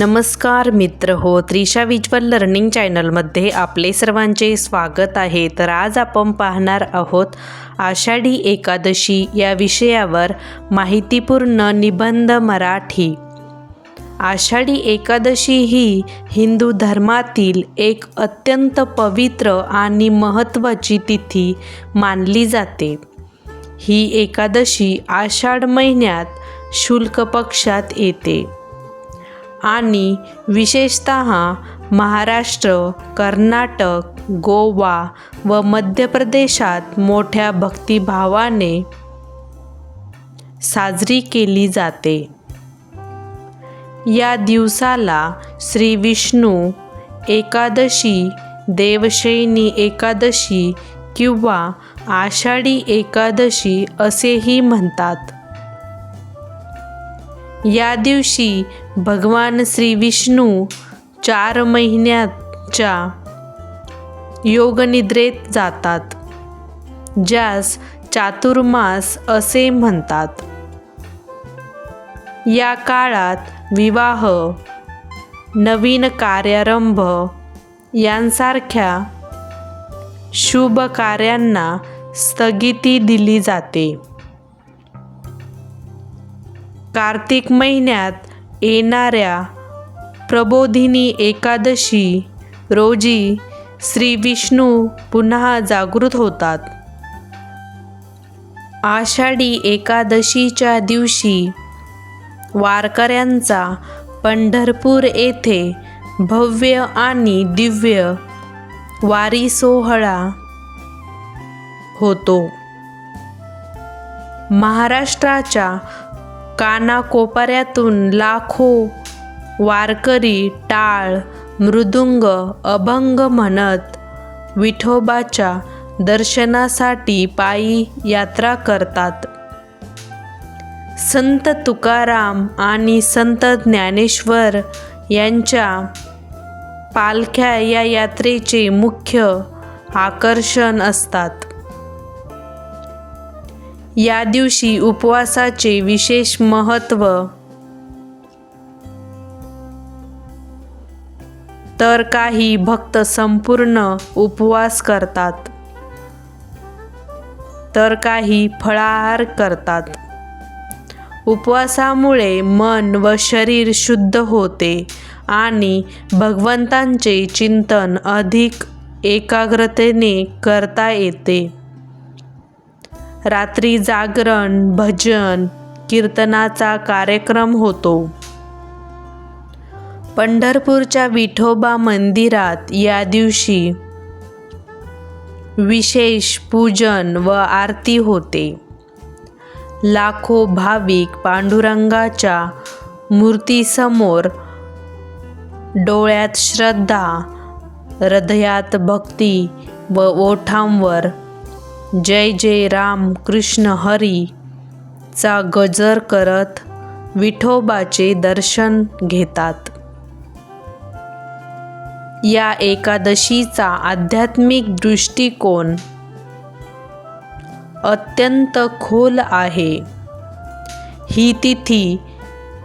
नमस्कार मित्र हो त्रिशा विज्वल लर्निंग चॅनलमध्ये आपले सर्वांचे स्वागत आहे. तर आज आपण पाहणार आहोत आषाढी एकादशी या विषयावर माहितीपूर्ण निबंध मराठी. आषाढी एकादशी ही हिंदू धर्मातील एक अत्यंत पवित्र आणि महत्त्वाची तिथी मानली जाते. ही एकादशी आषाढ महिन्यात शुल्क पक्षात येते. आणि विशेषत महाराष्ट्र कर्नाटक गोवा व मध्य प्रदेशात मोठ्या भक्तिभावाने साजरी केली जाते. या दिवसाला श्री विष्णू एकादशी देवशैनी एकादशी किंवा आषाढी एकादशी असेही म्हणतात. या दिवशी भगवान श्री विष्णू चार महिन्याच्या योगनिद्रेत जातात ज्यास चातुर्मास असे म्हणतात. या काळात विवाह नवीन कार्यारंभ यांसारख्या शुभ कार्यांना स्थगिती दिली जाते. कार्तिक महिन्यात येणाऱ्या प्रबोधिनी एकादशी रोजी श्री विष्णू पुन्हा जागृत होतात. आषाढी एकादशीच्या दिवशी वारकऱ्यांचा पंढरपूर येथे भव्य आणि दिव्य वारी सोहळा होतो. महाराष्ट्राच्या कानाकोपऱ्यातून लाखो वारकरी टाळ मृदुंग अभंग म्हणत विठोबाच्या दर्शनासाठी पायी यात्रा करतात. संत तुकाराम आणि संत ज्ञानेश्वर यांच्या पालख्या या यात्रेचे मुख्य आकर्षण असतात. या दिवशी उपवासाचे विशेष महत्त्व. तर काही भक्त संपूर्ण उपवास करतात. तर काही फळाहार करतात. उपवासामुळे मन व शरीर शुद्ध होते आणि भगवंतांचे चिंतन अधिक एकाग्रतेने करता येते. रात्री जागरण भजन कीर्तनाचा कार्यक्रम होतो. पंढरपूरच्या विठोबा मंदिरात या दिवशी विशेष पूजन व आरती होते. लाखो भाविक पांडुरंगाच्या मूर्तीसमोर डोळ्यात श्रद्धा हृदयात भक्ती व ओठांवर जय जय राम कृष्ण हरी चा गजर करत विठोबाचे दर्शन घेतात. या एकादशीचा आध्यात्मिक दृष्टिकोन अत्यंत खोल आहे. ही तिथी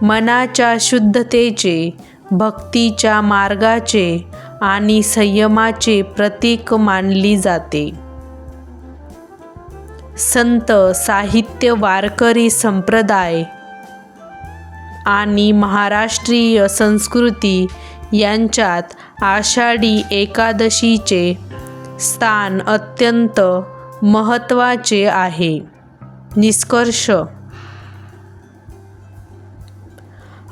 मनाच्या शुद्धतेचे भक्तीच्या मार्गाचे आणि संयमाचे प्रतीक मानली जाते. संत साहित्य वारकरी संप्रदाय आणि महाराष्ट्रीय संस्कृती यांच्यात आषाढी एकादशीचे स्थान अत्यंत महत्त्वाचे आहे. निष्कर्ष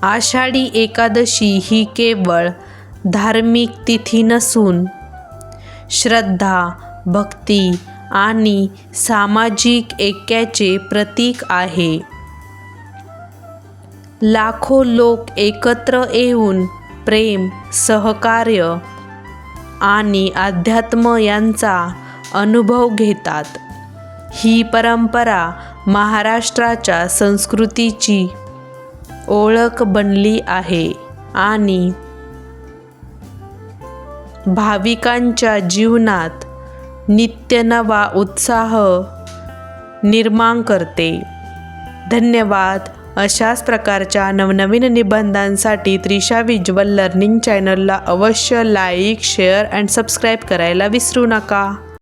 आषाढी एकादशी ही केवळ धार्मिक तिथी नसून श्रद्धा भक्ती आणि सामाजिक ऐक्याचे प्रतीक आहे. लाखो लोक एकत्र येऊन प्रेम सहकार्य आणि अध्यात्म यांचा अनुभव घेतात. ही परंपरा महाराष्ट्राच्या संस्कृतीची ओळख बनली आहे आणि भाविकांच्या जीवनात नित्य नवा उत्साह निर्माण करते. धन्यवाद. अशाच प्रकारच्या नवनवीन निबंधांसाठी त्रिशा विज्युअल लर्निंग चॅनलला अवश्य लाईक शेअर अँड सबस्क्राईब करायला विसरू नका.